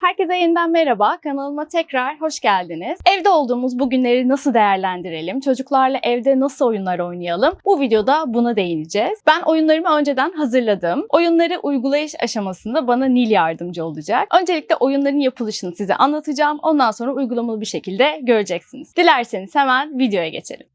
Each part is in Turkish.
Herkese yeniden merhaba. Kanalıma tekrar hoş geldiniz. Evde olduğumuz bu günleri nasıl değerlendirelim? Çocuklarla evde nasıl oyunlar oynayalım? Bu videoda buna değineceğiz. Ben oyunlarımı önceden hazırladım. Oyunları uygulayış aşamasında bana Nil yardımcı olacak. Öncelikle oyunların yapılışını size anlatacağım. Ondan sonra uygulamalı bir şekilde göreceksiniz. Dilerseniz hemen videoya geçelim.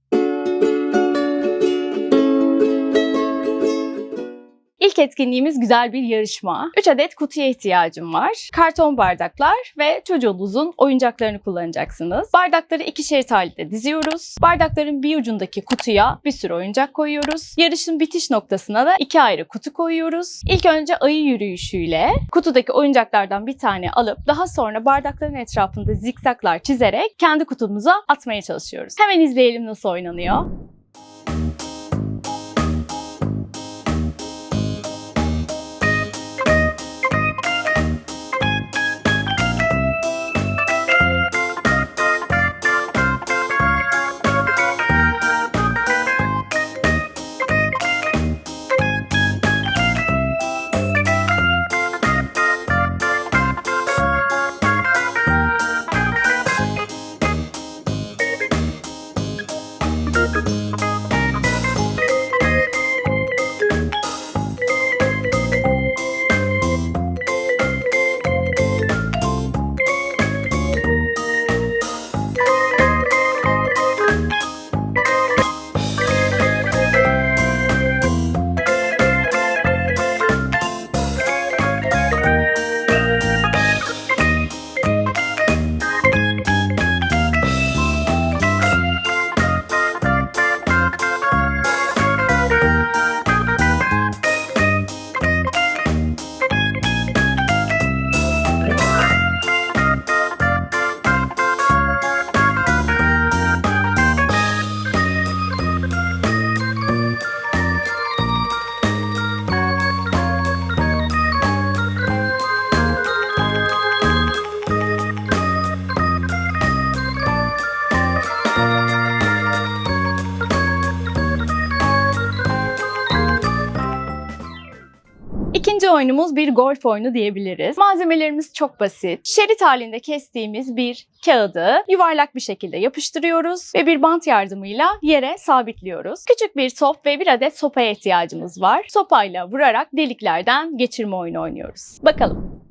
İlk etkinliğimiz güzel bir yarışma. 3 adet kutuya ihtiyacım var. Karton bardaklar ve çocuğunuzun oyuncaklarını kullanacaksınız. Bardakları iki şerit halinde diziyoruz. Bardakların bir ucundaki kutuya bir sürü oyuncak koyuyoruz. Yarışın bitiş noktasına da iki ayrı kutu koyuyoruz. İlk önce ayı yürüyüşüyle kutudaki oyuncaklardan bir tane alıp daha sonra bardakların etrafında zikzaklar çizerek kendi kutumuza atmaya çalışıyoruz. Hemen izleyelim nasıl oynanıyor. İkinci oyunumuz bir golf oyunu diyebiliriz. Malzemelerimiz çok basit. Şerit halinde kestiğimiz bir kağıdı yuvarlak bir şekilde yapıştırıyoruz ve bir bant yardımıyla yere sabitliyoruz. Küçük bir top ve bir adet sopaya ihtiyacımız var. Sopayla vurarak deliklerden geçirme oyunu oynuyoruz. Bakalım.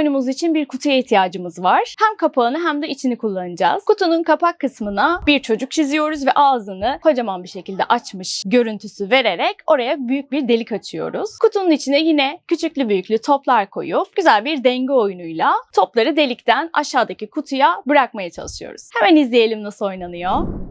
Oyunumuz için bir kutuya ihtiyacımız var. Hem kapağını hem de içini kullanacağız. Kutunun kapak kısmına bir çocuk çiziyoruz ve ağzını kocaman bir şekilde açmış görüntüsü vererek oraya büyük bir delik açıyoruz. Kutunun içine yine küçüklü büyüklü toplar koyup güzel bir denge oyunuyla topları delikten aşağıdaki kutuya bırakmaya çalışıyoruz. Hemen izleyelim nasıl oynanıyor.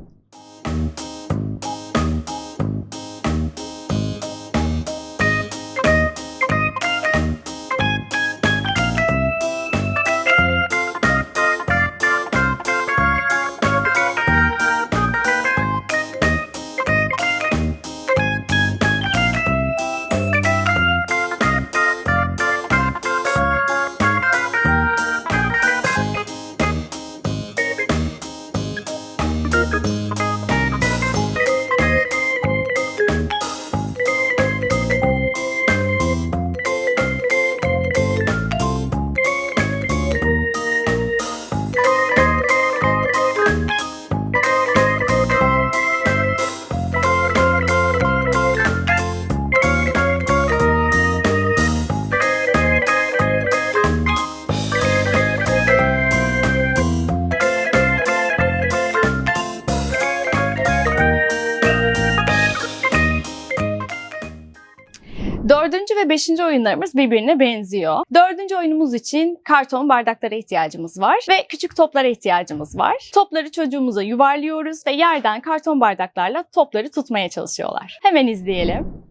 Dördüncü ve beşinci oyunlarımız birbirine benziyor. Dördüncü oyunumuz için karton bardaklara ihtiyacımız var ve küçük toplara ihtiyacımız var. Topları çocuğumuza yuvarlıyoruz ve yerden karton bardaklarla topları tutmaya çalışıyorlar. Hemen izleyelim.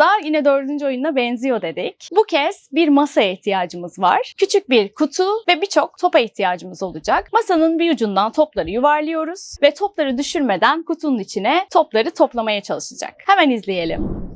Oyunumuzda yine dördüncü oyununa benziyor dedik. Bu kez bir masaya ihtiyacımız var. Küçük bir kutu ve birçok topa ihtiyacımız olacak. Masanın bir ucundan topları yuvarlıyoruz ve topları düşürmeden kutunun içine topları toplamaya çalışacak. Hemen izleyelim.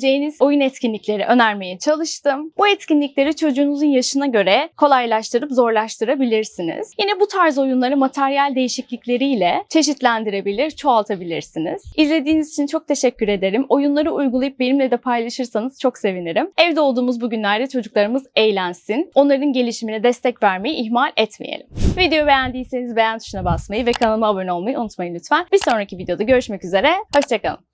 Oynayabileceğiniz oyun etkinlikleri önermeye çalıştım. Bu etkinlikleri çocuğunuzun yaşına göre kolaylaştırıp zorlaştırabilirsiniz. Yine bu tarz oyunları materyal değişiklikleriyle çeşitlendirebilir, çoğaltabilirsiniz. İzlediğiniz için çok teşekkür ederim. Oyunları uygulayıp benimle de paylaşırsanız çok sevinirim. Evde olduğumuz bu günlerde çocuklarımız eğlensin. Onların gelişimine destek vermeyi ihmal etmeyelim. Videoyu beğendiyseniz beğen tuşuna basmayı ve kanalıma abone olmayı unutmayın lütfen. Bir sonraki videoda görüşmek üzere. Hoşçakalın.